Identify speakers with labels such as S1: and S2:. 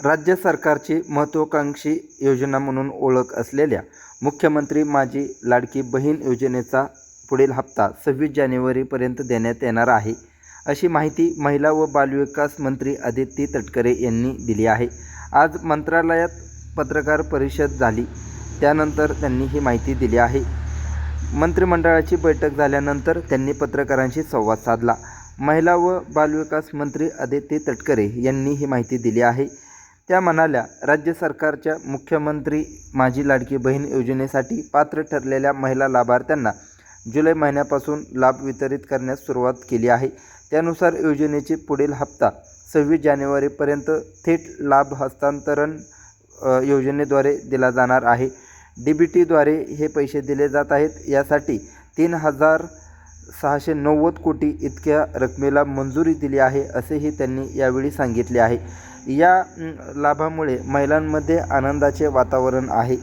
S1: राज्य सरकारची महत्त्वाकांक्षी योजना म्हणून ओळख असलेल्या मुख्यमंत्री माझी लाडकी बहीण योजनेचा पुढील हप्ता सव्वीस जानेवारीपर्यंत देण्यात येणार आहे अशी माहिती महिला व बालविकास मंत्री आदित्य तटकरे यांनी दिली आहे. आज मंत्रालयात पत्रकार परिषद झाली त्यानंतर त्यांनी ही माहिती दिली आहे. मंत्रिमंडळाची बैठक झाल्यानंतर त्यांनी पत्रकारांशी संवाद साधला. महिला व बालविकास मंत्री आदित्य तटकरे यांनी ही माहिती दिली आहे. त्या म्हणाल्या राज्य सरकारच्या मुख्यमंत्री माझी लाडकी बहीण योजनेसाठी पात्र ठरलेल्या महिला लाभार्थ्यांना जुलै महिन्यापासून लाभ वितरित करण्यास सुरुवात केली आहे. त्यानुसार योजनेची पुढील हप्ता सव्वीस जानेवारीपर्यंत थेट लाभ हस्तांतरण योजनेद्वारे दिला जाणार आहे. डी बी टीद्वारे हे पैसे दिले जात आहेत. यासाठी तीन हजार सहाशे नव्वद कोटी इतक्या रकमेला मंजुरी दिली आहे असेही त्यांनी यावेळी सांगितले आहे. या लाभामुळे महिलांमध्ये आनंदाचे वातावरण आहे.